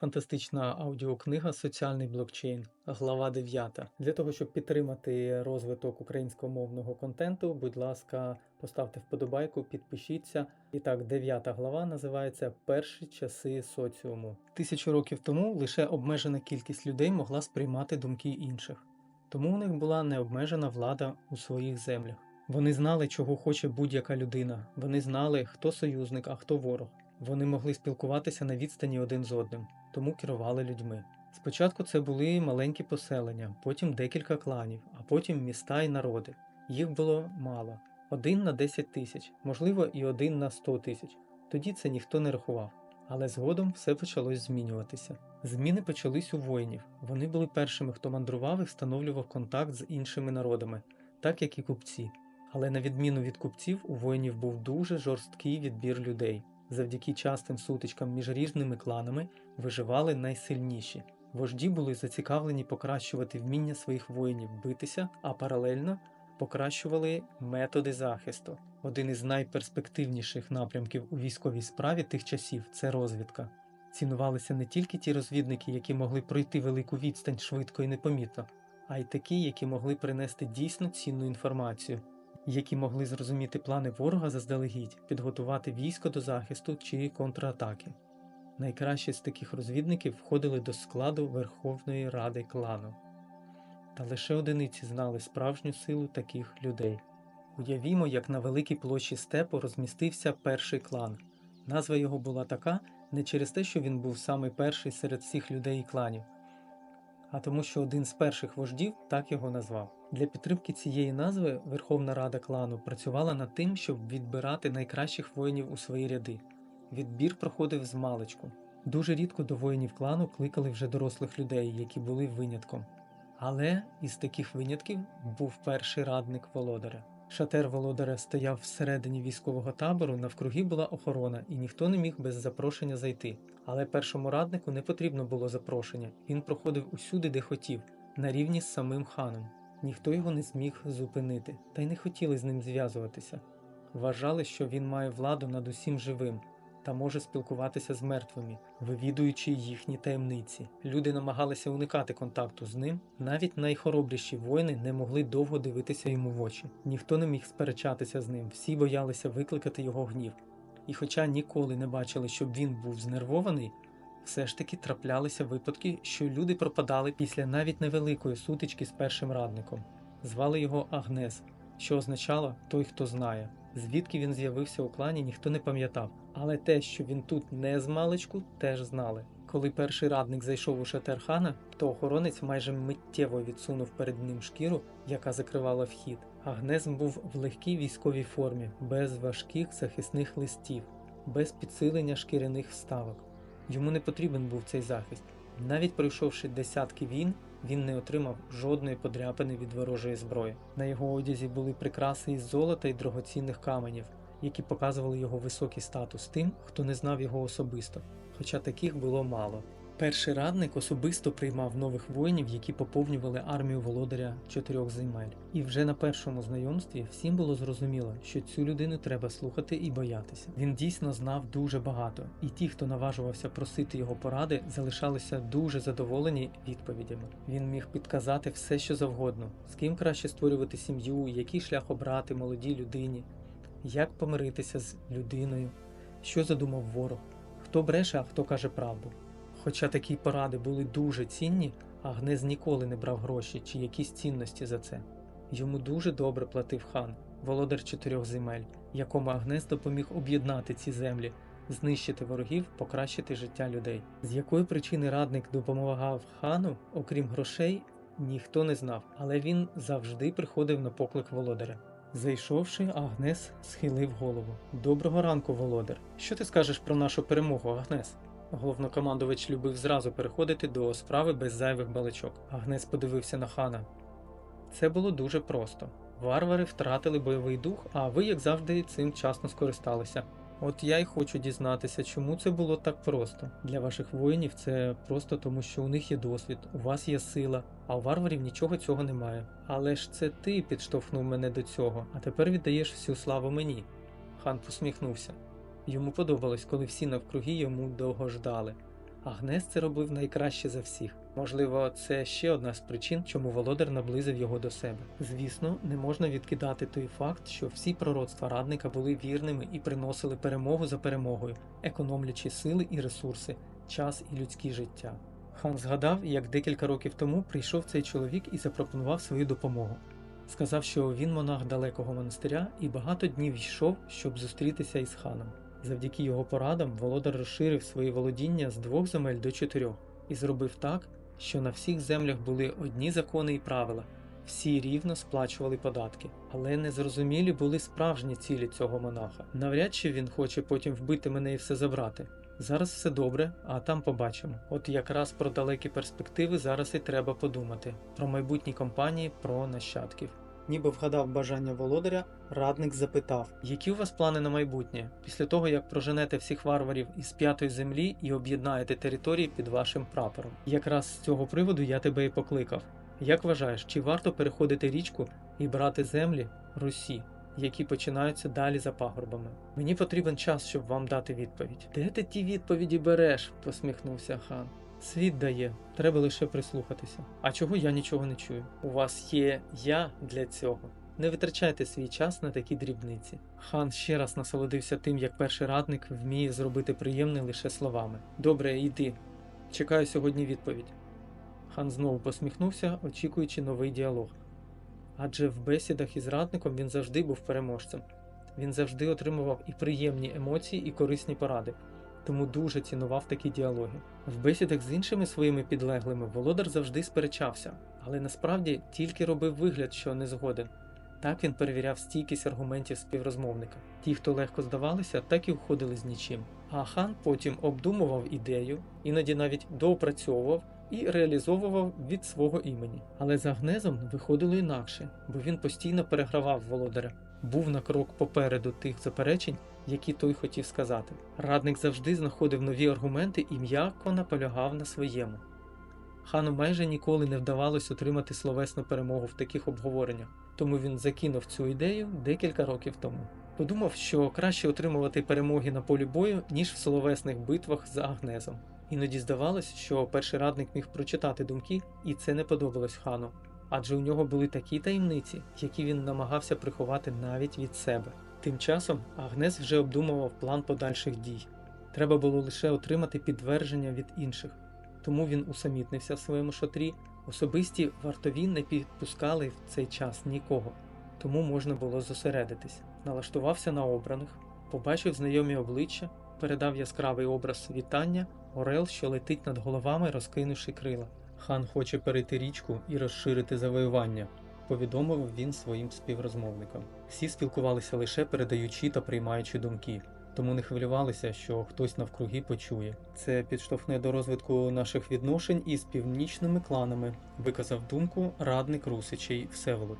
Фантастична аудіокнига Соціальний блокчейн, глава 9. Для того, щоб підтримати розвиток українськомовного контенту, будь ласка, поставте вподобайку, підпишіться. І так, 9 глава називається Перші часи соціуму. Тисячу років тому лише обмежена кількість людей могла сприймати думки інших, тому у них була необмежена влада у своїх землях. Вони знали, чого хоче будь-яка людина. Вони знали, хто союзник, а хто ворог. Вони могли спілкуватися на відстані один з одним, тому керували людьми. Спочатку це були маленькі поселення, потім декілька кланів, а потім міста і народи. Їх було мало один на 10 тисяч, можливо, і один на 100 тисяч. Тоді це ніхто не рахував. Але згодом все почалось змінюватися. Зміни почались у воїнів. Вони були першими, хто мандрував і встановлював контакт з іншими народами, так як і купці. Але на відміну від купців, у воїнів був дуже жорсткий відбір людей. Завдяки частим сутичкам між різними кланами виживали найсильніші. Вожді були зацікавлені покращувати вміння своїх воїнів битися, а паралельно покращували методи захисту. Один із найперспективніших напрямків у військовій справі тих часів це розвідка. Цінувалися не тільки ті розвідники, які могли пройти велику відстань швидко і непомітно, а й такі, які могли принести дійсно цінну інформацію які могли зрозуміти плани ворога заздалегідь, підготувати військо до захисту чи контратаки. Найкращі з таких розвідників входили до складу Верховної Ради клану. Та лише одиниці знали справжню силу таких людей. Уявімо, як на великій площі степу розмістився перший клан. Назва його була така не через те, що він був самий перший серед всіх людей і кланів, а тому, що один з перших вождів так його назвав. Для підтримки цієї назви Верховна Рада клану працювала над тим, щоб відбирати найкращих воїнів у свої ряди. Відбір проходив з маличку. Дуже рідко до воїнів клану кликали вже дорослих людей, які були винятком. Але із таких винятків був перший радник володаря. Шатер володаря стояв всередині військового табору, навкруги була охорона, і ніхто не міг без запрошення зайти. Але першому раднику не потрібно було запрошення. Він проходив усюди, де хотів, на рівні з самим ханом. Ніхто його не зміг зупинити, та й не хотіли з ним зв'язуватися. Вважали, що він має владу над усім живим та може спілкуватися з мертвими, вивідуючи їхні таємниці. Люди намагалися уникати контакту з ним. Навіть найхоробріші воїни не могли довго дивитися йому в очі. Ніхто не міг сперечатися з ним, всі боялися викликати його гнів. І, хоча ніколи не бачили, щоб він був знервований, все ж таки траплялися випадки, що люди пропадали після навіть невеликої сутички з першим радником. Звали його Агнес, що означало той, хто знає. Звідки він з'явився у клані, ніхто не пам'ятав, але те, що він тут не з маличку, теж знали. Коли перший радник зайшов у шатер хана, то охоронець майже миттєво відсунув перед ним шкіру, яка закривала вхід. Агнес був в легкій військовій формі, без важких захисних листів, без підсилення шкіряних вставок. Йому не потрібен був цей захист. Навіть пройшовши десятки війн, він не отримав жодної подряпини від ворожої зброї. На його одязі були прикраси із золота і драгоцінних каменів, які показували його високий статус тим, хто не знав його особисто, хоча таких було мало. Перший радник особисто приймав нових воїнів, які поповнювали армію володаря чотирьох земель. І вже на першому знайомстві всім було зрозуміло, що цю людину треба слухати і боятися. Він дійсно знав дуже багато, і ті, хто наважувався просити його поради, залишалися дуже задоволені відповідями. Він міг підказати все, що завгодно, з ким краще створювати сім'ю, який шлях обрати молодій людині, як помиритися з людиною, що задумав ворог, хто бреше, а хто каже правду. Хоча такі поради були дуже цінні, Агнес ніколи не брав гроші чи якісь цінності за це. Йому дуже добре платив хан, володар чотирьох земель, якому Агнес допоміг об'єднати ці землі, знищити ворогів, покращити життя людей. З якої причини радник допомагав хану, окрім грошей, ніхто не знав, але він завжди приходив на поклик володаря. Зайшовши, Агнес схилив голову. Доброго ранку, володар. Що ти скажеш про нашу перемогу, Агнес? Головнокомандувач любив зразу переходити до справи без зайвих балачок. Агнес подивився на хана. Це було дуже просто. Варвари втратили бойовий дух, а ви, як завжди, цим вчасно скористалися. От я й хочу дізнатися, чому це було так просто. Для ваших воїнів це просто тому, що у них є досвід, у вас є сила, а у варварів нічого цього немає. Але ж це ти підштовхнув мене до цього, а тепер віддаєш всю славу мені. Хан посміхнувся. Йому подобалось, коли всі навкруги йому довго ждали. Агнес це робив найкраще за всіх. Можливо, це ще одна з причин, чому володар наблизив його до себе. Звісно, не можна відкидати той факт, що всі пророцтва радника були вірними і приносили перемогу за перемогою, економлячи сили і ресурси, час і людське життя. Хан згадав, як декілька років тому прийшов цей чоловік і запропонував свою допомогу. Сказав, що він монах далекого монастиря і багато днів йшов, щоб зустрітися із ханом. Завдяки його порадам володар розширив свої володіння з двох земель до чотирьох і зробив так, що на всіх землях були одні закони і правила, всі рівно сплачували податки, але незрозумілі були справжні цілі цього монаха. Навряд чи він хоче потім вбити мене і все забрати. Зараз все добре, а там побачимо. От якраз про далекі перспективи зараз і треба подумати про майбутні компанії, про нащадків. Ніби вгадав бажання володаря, радник запитав, які у вас плани на майбутнє, після того як проженете всіх варварів із п'ятої землі і об'єднаєте території під вашим прапором. Якраз з цього приводу я тебе і покликав. Як вважаєш, чи варто переходити річку і брати землі Русі, які починаються далі за пагорбами? Мені потрібен час, щоб вам дати відповідь. Де ти ті відповіді береш? посміхнувся хан. Світ дає, треба лише прислухатися. А чого я нічого не чую? У вас є я для цього. Не витрачайте свій час на такі дрібниці. Хан ще раз насолодився тим, як перший радник вміє зробити приємне лише словами. Добре, йди. Чекаю сьогодні відповідь. Хан знову посміхнувся, очікуючи новий діалог. Адже в бесідах із радником він завжди був переможцем. Він завжди отримував і приємні емоції, і корисні поради тому дуже цінував такі діалоги. В бесідах з іншими своїми підлеглими володар завжди сперечався, але насправді тільки робив вигляд, що не згоден. Так він перевіряв стійкість аргументів співрозмовника. Ті, хто легко здавалися, так і входили з нічим. А хан потім обдумував ідею, іноді навіть доопрацьовував і реалізовував від свого імені. Але за Гнезом виходило інакше, бо він постійно перегравав володаря, був на крок попереду тих заперечень, які той хотів сказати. Радник завжди знаходив нові аргументи і м'яко наполягав на своєму. Хану майже ніколи не вдавалось отримати словесну перемогу в таких обговореннях, тому він закинув цю ідею декілька років тому. Подумав, що краще отримувати перемоги на полі бою, ніж в словесних битвах з Агнезом. Іноді здавалось, що перший радник міг прочитати думки, і це не подобалось хану, адже у нього були такі таємниці, які він намагався приховати навіть від себе. Тим часом Агнес вже обдумував план подальших дій. Треба було лише отримати підтвердження від інших, тому він усамітнився в своєму шатрі. Особисті вартові не підпускали в цей час нікого, тому можна було зосередитись. Налаштувався на обраних, побачив знайомі обличчя, передав яскравий образ вітання, орел, що летить над головами, розкинувши крила. Хан хоче перейти річку і розширити завоювання повідомив він своїм співрозмовникам. Всі спілкувалися лише передаючи та приймаючи думки, тому не хвилювалися, що хтось навкруги почує. Це підштовхне до розвитку наших відношень із північними кланами, виказав думку радник Русичей Всеволод.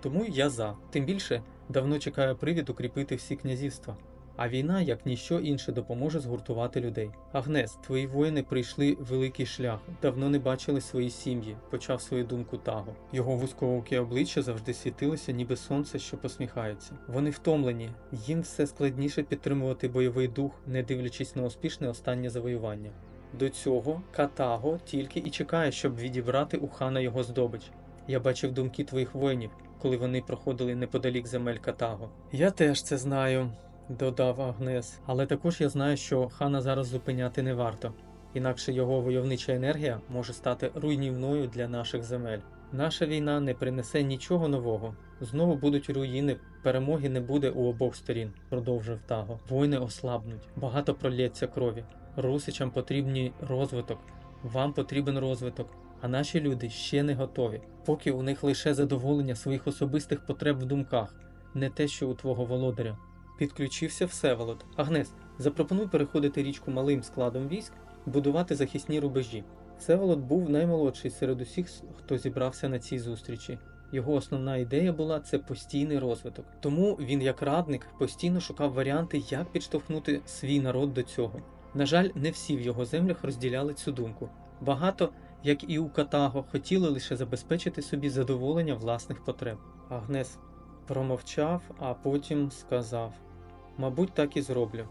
Тому я за. Тим більше давно чекаю привід укріпити всі князівства. А війна, як ніщо інше, допоможе згуртувати людей. Агнес, твої воїни прийшли великий шлях, давно не бачили свої сім'ї, почав свою думку Таго. Його вузькооке обличчя завжди світилося, ніби сонце, що посміхається. Вони втомлені, їм все складніше підтримувати бойовий дух, не дивлячись на успішне останнє завоювання. До цього Катаго тільки і чекає, щоб відібрати у хана його здобич. Я бачив думки твоїх воїнів, коли вони проходили неподалік земель Катаго. Я теж це знаю додав Агнес. Але також я знаю, що хана зараз зупиняти не варто, інакше його войовнича енергія може стати руйнівною для наших земель. Наша війна не принесе нічого нового. Знову будуть руїни, перемоги не буде у обох сторін, продовжив Таго. Воїни ослабнуть, багато пролється крові. Русичам потрібний розвиток, вам потрібен розвиток, а наші люди ще не готові, поки у них лише задоволення своїх особистих потреб в думках, не те, що у твого володаря. Підключився Всеволод. Агнес, запропонуй переходити річку малим складом військ, будувати захисні рубежі. Всеволод був наймолодший серед усіх, хто зібрався на цій зустрічі. Його основна ідея була це постійний розвиток. Тому він, як радник, постійно шукав варіанти, як підштовхнути свій народ до цього. На жаль, не всі в його землях розділяли цю думку. Багато, як і у Катаго, хотіли лише забезпечити собі задоволення власних потреб. Агнес промовчав, а потім сказав. Мабуть, так і зроблю.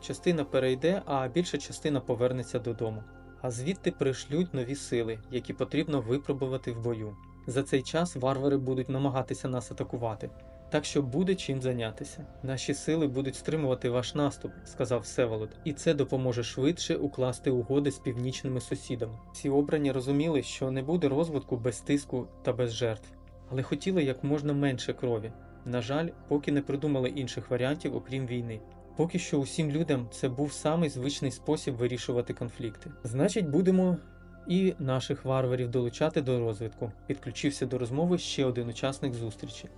Частина перейде, а більша частина повернеться додому. а звідти пришлють нові сили, які потрібно випробувати в бою. За цей час варвари будуть намагатися нас атакувати, так що буде чим зайнятися. Наші сили будуть стримувати ваш наступ, сказав Всеволод, і це допоможе швидше укласти угоди з північними сусідами. Всі обрані розуміли, що не буде розвитку без тиску та без жертв, але хотіли як можна менше крові. На жаль, поки не придумали інших варіантів, окрім війни. Поки що усім людям це був самий звичний спосіб вирішувати конфлікти. Значить, будемо і наших варварів долучати до розвитку. Підключився до розмови ще один учасник зустрічі.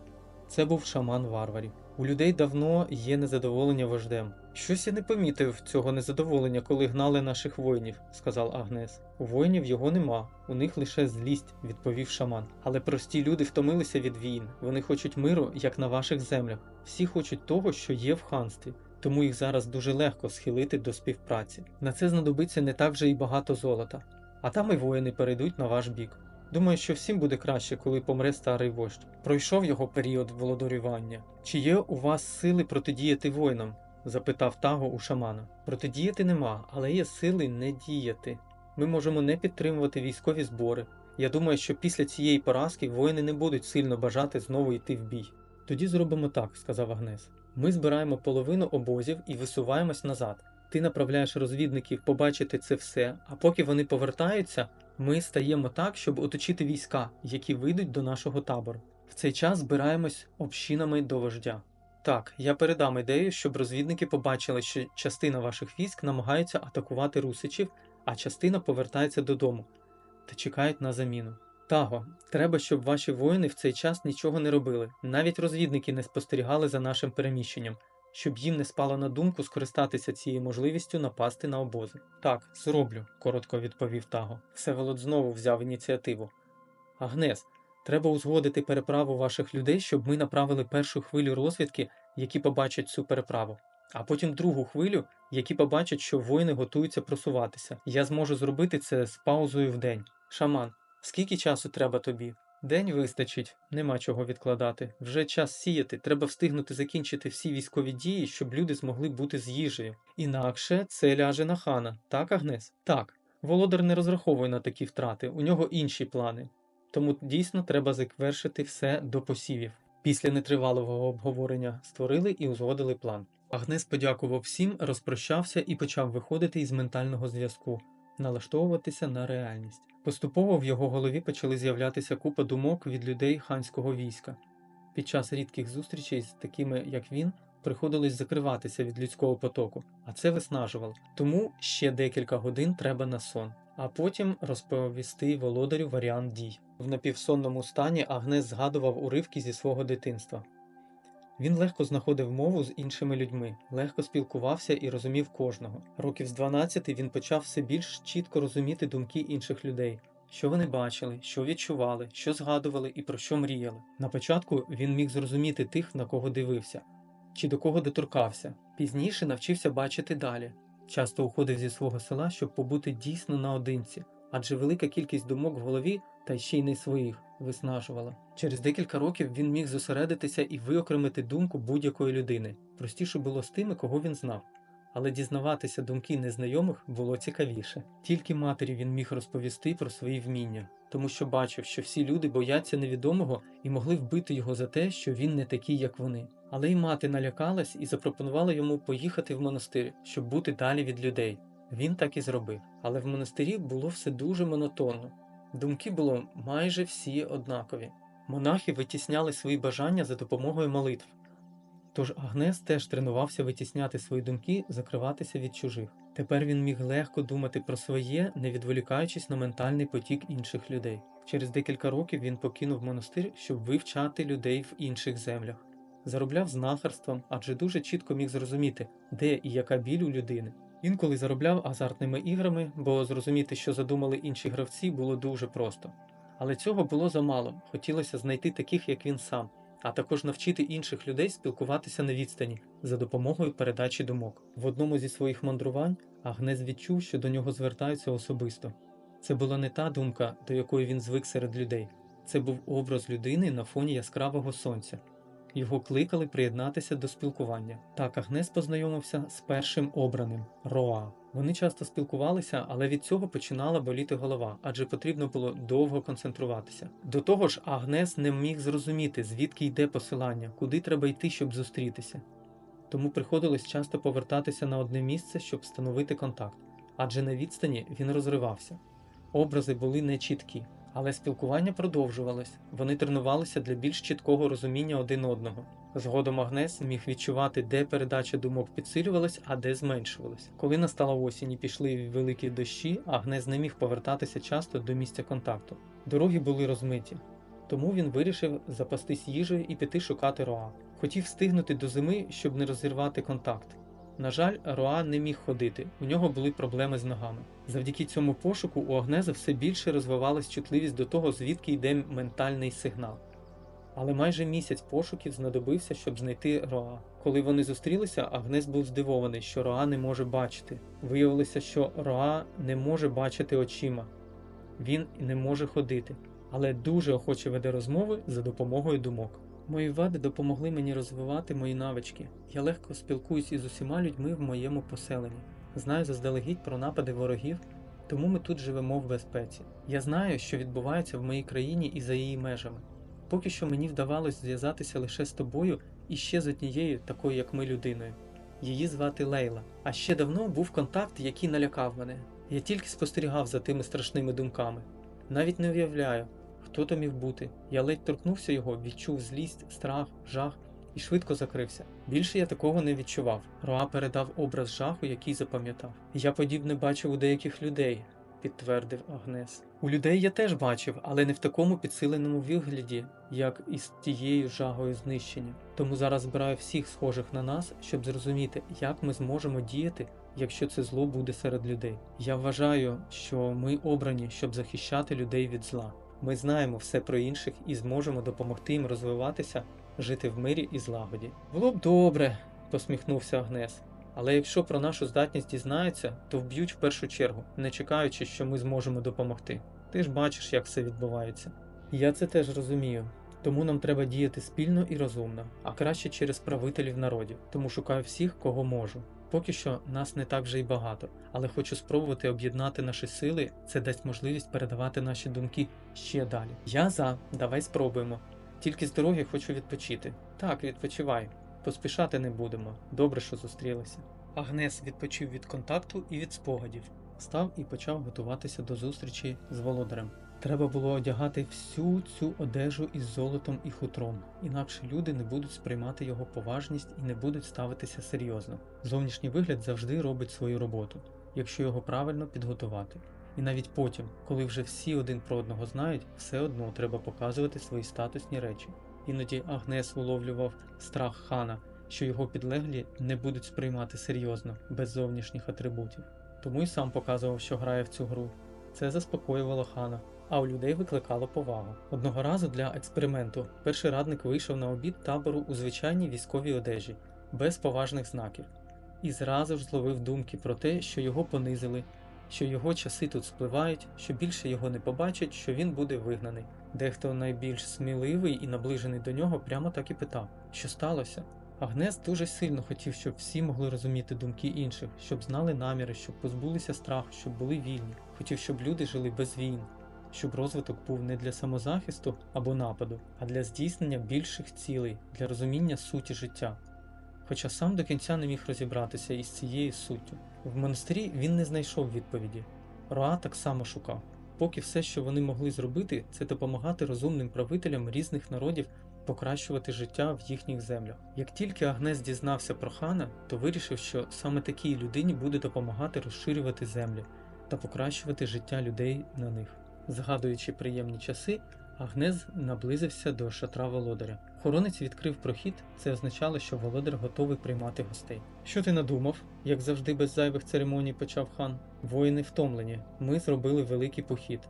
Це був шаман варварів. У людей давно є незадоволення вождем. Щось я не помітив цього незадоволення, коли гнали наших воїнів, сказав Агнес. У воїнів його нема, у них лише злість, відповів шаман. Але прості люди втомилися від війн. Вони хочуть миру, як на ваших землях. Всі хочуть того, що є в ханстві. Тому їх зараз дуже легко схилити до співпраці. На це знадобиться не так вже і багато золота. А там і воїни перейдуть на ваш бік. Думаю, що всім буде краще, коли помре старий вождь. Пройшов його період володарювання. Чи є у вас сили протидіяти воїнам? Запитав Таго у шамана. Протидіяти нема, але є сили не діяти. Ми можемо не підтримувати військові збори. Я думаю, що після цієї поразки воїни не будуть сильно бажати знову йти в бій. Тоді зробимо так, сказав Агнес. Ми збираємо половину обозів і висуваємось назад. Ти направляєш розвідників побачити це все, а поки вони повертаються, ми стаємо так, щоб оточити війська, які вийдуть до нашого табору. В цей час збираємось общинами до вождя. Так, я передам ідею, щоб розвідники побачили, що частина ваших військ намагаються атакувати русичів, а частина повертається додому та чекають на заміну. Таго, треба, щоб ваші воїни в цей час нічого не робили, навіть розвідники не спостерігали за нашим переміщенням, щоб їм не спало на думку скористатися цією можливістю напасти на обози. Так, зроблю, коротко відповів Таго. Всеволод знову взяв ініціативу. Агнес, треба узгодити переправу ваших людей, щоб ми направили першу хвилю розвідки, які побачать цю переправу, а потім другу хвилю, які побачать, що воїни готуються просуватися. Я зможу зробити це з паузою в день. Шаман, скільки часу треба тобі? День вистачить, нема чого відкладати. Вже час сіяти, треба встигнути закінчити всі військові дії, щоб люди змогли бути з їжею. Інакше це ляже на хана, так, Агнес? Так. Володар не розраховує на такі втрати, у нього інші плани. Тому дійсно треба завершити все до посівів. Після нетривалого обговорення створили і узгодили план. Агнес подякував всім, розпрощався і почав виходити із ментального зв'язку, налаштовуватися на реальність. Поступово в його голові почали з'являтися купа думок від людей ханського війська. Під час рідких зустрічей з такими, як він, приходилось закриватися від людського потоку, а це виснажувало. Тому ще декілька годин треба на сон, а потім розповісти володарю варіант дій. В напівсонному стані Агнес згадував уривки зі свого дитинства. Він легко знаходив мову з іншими людьми, легко спілкувався і розумів кожного. Років з 12 він почав все більш чітко розуміти думки інших людей, що вони бачили, що відчували, що згадували і про що мріяли. На початку він міг зрозуміти тих, на кого дивився, чи до кого доторкався. Пізніше навчився бачити далі. Часто уходив зі свого села, щоб побути дійсно наодинці, адже велика кількість думок в голові та ще й не своїх виснажувала. Через декілька років він міг зосередитися і виокремити думку будь-якої людини. Простіше було з тими, кого він знав. Але дізнаватися думки незнайомих було цікавіше. Тільки матері він міг розповісти про свої вміння, тому що бачив, що всі люди бояться невідомого і могли вбити його за те, що він не такий, як вони. Але й мати налякалась і запропонувала йому поїхати в монастир, щоб бути далі від людей. Він так і зробив. Але в монастирі було все дуже монотонно. Думки було майже всі однакові. Монахи витісняли свої бажання за допомогою молитв. Тож Агнес теж тренувався витісняти свої думки, закриватися від чужих. Тепер він міг легко думати про своє, не відволікаючись на ментальний потік інших людей. Через декілька років він покинув монастир, щоб вивчати людей в інших землях. Заробляв знахарством, адже дуже чітко міг зрозуміти, де і яка біль у людини. Інколи заробляв азартними іграми, бо зрозуміти, що задумали інші гравці, було дуже просто. Але цього було замало. Хотілося знайти таких, як він сам, а також навчити інших людей спілкуватися на відстані за допомогою передачі думок. В одному зі своїх мандрувань Агнес відчув, що до нього звертаються особисто. Це була не та думка, до якої він звик серед людей. Це був образ людини на фоні яскравого сонця. Його кликали приєднатися до спілкування. Так Агнес познайомився з першим обраним Роа. Вони часто спілкувалися, але від цього починала боліти голова, адже потрібно було довго концентруватися. До того ж, Агнес не міг зрозуміти, звідки йде посилання, куди треба йти, щоб зустрітися. Тому приходилось часто повертатися на одне місце, щоб встановити контакт, адже на відстані він розривався. Образи були нечіткі, але спілкування продовжувалось. Вони тренувалися для більш чіткого розуміння один одного. Згодом Агнес міг відчувати, де передача думок підсилювалась, а де зменшувалась. Коли настала осінь і пішли великі дощі, Агнес не міг повертатися часто до місця контакту. Дороги були розмиті. Тому він вирішив запастись їжею і піти шукати Роа. Хотів встигнути до зими, щоб не розірвати контакт. На жаль, Роа не міг ходити, у нього були проблеми з ногами. Завдяки цьому пошуку у Агнеза все більше розвивалась чутливість до того, звідки йде ментальний сигнал. Але майже місяць пошуків знадобився, щоб знайти Роа. Коли вони зустрілися, Агнес був здивований, що Роа не може бачити. Виявилося, що Роа не може бачити очима, він не може ходити, але дуже охоче веде розмови за допомогою думок. Мої вади допомогли мені розвивати мої навички. Я легко спілкуюсь із усіма людьми в моєму поселенні. Знаю заздалегідь про напади ворогів, тому ми тут живемо в безпеці. Я знаю, що відбувається в моїй країні і за її межами. Поки що мені вдавалось зв'язатися лише з тобою і ще з однією, такою як ми людиною. Її звати Лейла. А ще давно був контакт, який налякав мене. Я тільки спостерігав за тими страшними думками. Навіть не уявляю, хто то міг бути. Я ледь торкнувся його, відчув злість, страх, жах і швидко закрився. Більше я такого не відчував. Роа передав образ жаху, який запам'ятав. Я подібне бачив у деяких людей, підтвердив Агнес. У людей я теж бачив, але не в такому підсиленому вигляді, як із тією жагою знищення. Тому зараз збираю всіх схожих на нас, щоб зрозуміти, як ми зможемо діяти, якщо це зло буде серед людей. Я вважаю, що ми обрані, щоб захищати людей від зла. Ми знаємо все про інших і зможемо допомогти їм розвиватися, жити в мирі і злагоді. Було б добре, посміхнувся Агнес. Але якщо про нашу здатність дізнаються, то вб'ють в першу чергу, не чекаючи, що ми зможемо допомогти. Ти ж бачиш, як все відбувається. Я це теж розумію. Тому нам треба діяти спільно і розумно, а краще через правителів народів. Тому шукаю всіх, кого можу. Поки що нас не так вже й багато, але хочу спробувати об'єднати наші сили. Це дасть можливість передавати наші думки ще далі. Я за, давай спробуємо. Тільки з дороги хочу відпочити. Так, відпочивай. Поспішати не будемо. Добре, що зустрілися. Агнес відпочив від контакту і від спогадів. Став і почав готуватися до зустрічі з володарем. Треба було одягати всю цю одежу із золотом і хутром, інакше люди не будуть сприймати його поважність і не будуть ставитися серйозно. Зовнішній вигляд завжди робить свою роботу, якщо його правильно підготувати. І навіть потім, коли вже всі один про одного знають, все одно треба показувати свої статусні речі. Іноді Агнес уловлював страх хана, що його підлеглі не будуть сприймати серйозно, без зовнішніх атрибутів. Тому й сам показував, що грає в цю гру. Це заспокоювало хана, а у людей викликало повагу. Одного разу для експерименту перший радник вийшов на обід табору у звичайній військовій одежі, без поважних знаків, і зразу ж зловив думки про те, що його понизили, що його часи тут спливають, що більше його не побачать, що він буде вигнаний. Дехто найбільш сміливий і наближений до нього прямо так і питав, що сталося. Агнес дуже сильно хотів, щоб всі могли розуміти думки інших, щоб знали наміри, щоб позбулися страху, щоб були вільні. Хотів, щоб люди жили без війн, щоб розвиток був не для самозахисту або нападу, а для здійснення більших цілей, для розуміння суті життя. Хоча сам до кінця не міг розібратися із цією суттю. В монастирі він не знайшов відповіді. Роа так само шукав. Поки все, що вони могли зробити, це допомагати розумним правителям різних народів покращувати життя в їхніх землях. Як тільки Агнес дізнався про хана, то вирішив, що саме такій людині буде допомагати розширювати землі та покращувати життя людей на них. Згадуючи приємні часи, Агнес наблизився до шатра володаря. Хоронець відкрив прохід, це означало, що володар готовий приймати гостей. Що ти надумав? як завжди без зайвих церемоній почав хан. Воїни втомлені. Ми зробили великий похід.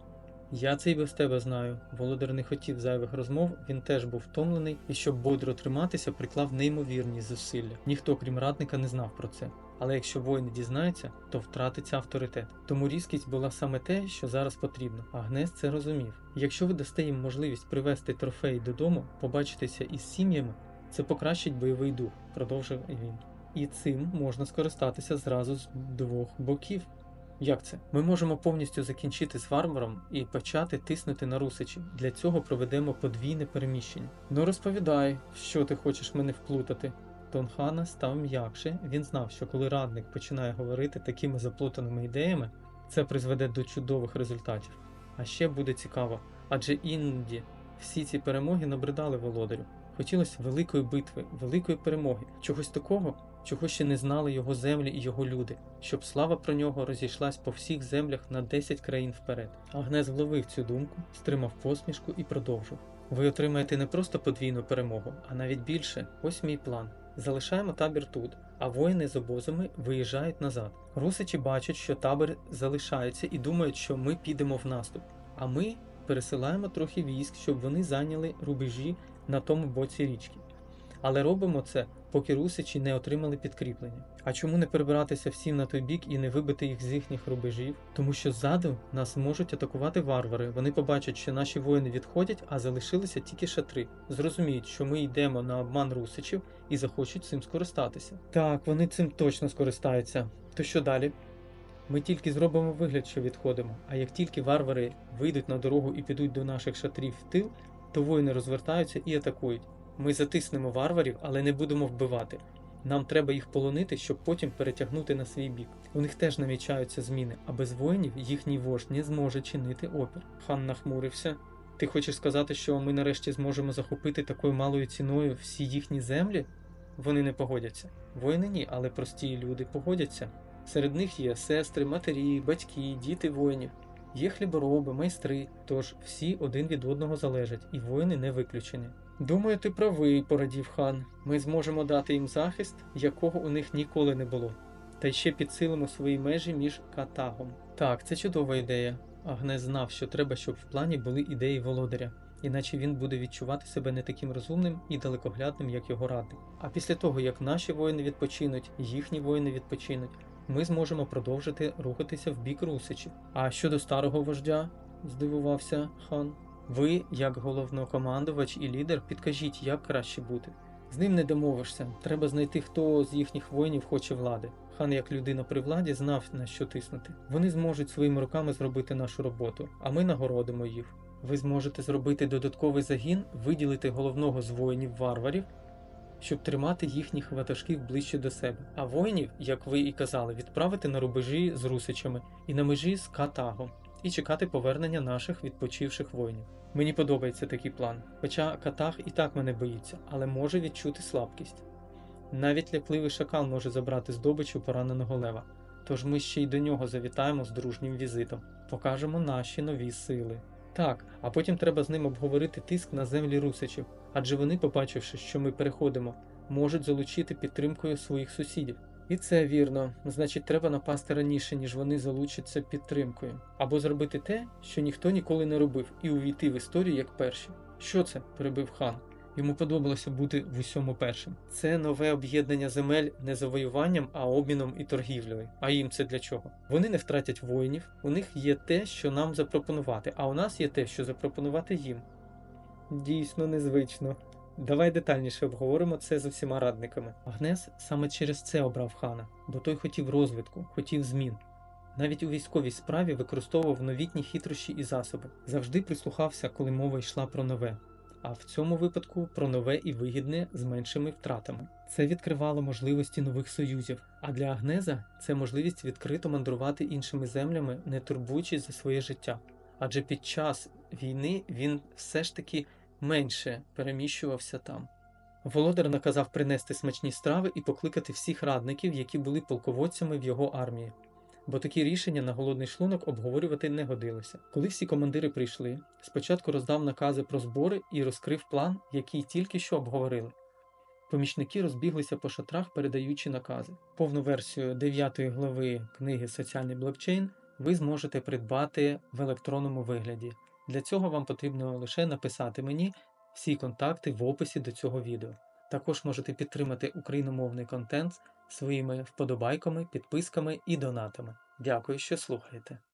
Я це й без тебе знаю. Володар не хотів зайвих розмов, він теж був втомлений і, щоб бодро триматися, приклав неймовірні зусилля. Ніхто, крім радника, не знав про це. Але якщо воїн дізнається, то втратиться авторитет. Тому різкість була саме те, що зараз потрібно. Агнес це розумів. Якщо ви дасте їм можливість привезти трофей додому, побачитися із сім'ями, це покращить бойовий дух, продовжив він. І цим можна скористатися зразу з двох боків. Як це? Ми можемо повністю закінчити з варваром і почати тиснути на русичів. Для цього проведемо подвійне переміщення. Ну розповідай, що ти хочеш мене вплутати. Тон хана став м'якше. Він знав, що коли радник починає говорити такими заплутаними ідеями, це призведе до чудових результатів. А ще буде цікаво, адже іноді всі ці перемоги набридали володарю. Хотілося великої битви, великої перемоги, чогось такого, чого ще не знали його землі і його люди, щоб слава про нього розійшлась по всіх землях на 10 країн вперед. Агнес вловив цю думку, стримав посмішку і продовжив. Ви отримаєте не просто подвійну перемогу, а навіть більше. Ось мій план. Залишаємо табір тут, а воїни з обозами виїжджають назад. Русичі бачать, що табір залишається і думають, що ми підемо в наступ. А ми пересилаємо трохи військ, щоб вони зайняли рубежі на тому боці річки. Але робимо це, поки русичі не отримали підкріплення. А чому не перебиратися всім на той бік і не вибити їх з їхніх рубежів? Тому що ззаду нас можуть атакувати варвари. Вони побачать, що наші воїни відходять, а залишилися тільки шатри. Зрозуміють, що ми йдемо на обман русичів і захочуть цим скористатися. Так, вони цим точно скористаються. То що далі? Ми тільки зробимо вигляд, що відходимо. А як тільки варвари вийдуть на дорогу і підуть до наших шатрів в тил, то воїни розвертаються і атакують. Ми затиснемо варварів, але не будемо вбивати. Нам треба їх полонити, щоб потім перетягнути на свій бік. У них теж намічаються зміни, а без воїнів їхній вождь не зможе чинити опір. Хан нахмурився. Ти хочеш сказати, що ми нарешті зможемо захопити такою малою ціною всі їхні землі? Вони не погодяться. Воїни ні, але прості люди погодяться. Серед них є сестри, матері, батьки, діти воїнів. Є хлібороби, майстри, тож всі один від одного залежать, і воїни не виключені. Думаю, ти правий, порадів хан. Ми зможемо дати їм захист, якого у них ніколи не було. Та ще підсилимо свої межі між катагом. Так, це чудова ідея. Агнес знав, що треба, щоб в плані були ідеї володаря, іначе він буде відчувати себе не таким розумним і далекоглядним, як його радник. А після того, як наші воїни відпочинуть, їхні воїни відпочинуть, ми зможемо продовжити рухатися в бік русичів. А щодо старого вождя, здивувався хан. Ви, як головнокомандувач і лідер, підкажіть, як краще бути. З ним не домовишся. Треба знайти, хто з їхніх воїнів хоче влади. Хан, як людина при владі, знав на що тиснути. Вони зможуть своїми руками зробити нашу роботу, а ми нагородимо їх. Ви зможете зробити додатковий загін, виділити головного з воїнів варварів, щоб тримати їхніх ватажків ближче до себе. А воїнів, як ви і казали, відправити на рубежі з русичами і на межі з Катагом і чекати повернення наших відпочивших воїнів. Мені подобається такий план, хоча Катаг і так мене боїться, але може відчути слабкість. Навіть лякливий шакал може забрати здобичу пораненого лева, тож ми ще й до нього завітаємо з дружнім візитом, покажемо наші нові сили. Так, а потім треба з ним обговорити тиск на землі русичів, адже вони, побачивши, що ми переходимо, можуть залучити підтримкою своїх сусідів. І це вірно, значить, треба напасти раніше, ніж вони залучаться підтримкою, або зробити те, що ніхто ніколи не робив, і увійти в історію як перші. Що це? перебив хан. Йому подобалося бути в усьому першим. Це нове об'єднання земель не завоюванням, а обміном і торгівлею. А їм це для чого? Вони не втратять воїнів, у них є те, що нам запропонувати, а у нас є те, що запропонувати їм. Дійсно незвично. Давай детальніше обговоримо це з усіма радниками. Агнес саме через це обрав хана, бо той хотів розвитку, хотів змін. Навіть у військовій справі використовував новітні хитрощі і засоби, завжди прислухався, коли мова йшла про нове. А в цьому випадку про нове і вигідне з меншими втратами. Це відкривало можливості нових союзів. А для Агнеза це можливість відкрито мандрувати іншими землями, не турбуючись за своє життя. Адже під час війни він все ж таки менше переміщувався там. Володар наказав принести смачні страви і покликати всіх радників, які були полководцями в його армії. Бо такі рішення на голодний шлунок обговорювати не годилося. Коли всі командири прийшли, спочатку роздав накази про збори і розкрив план, який тільки що обговорили. Помічники розбіглися по шатрах, передаючи накази. Повну версію 9 глави книги Соціальний блокчейн ви зможете придбати в електронному вигляді. Для цього вам потрібно лише написати мені всі контакти в описі до цього відео. Також можете підтримати україномовний контент своїми вподобайками, підписками і донатами. Дякую, що слухаєте.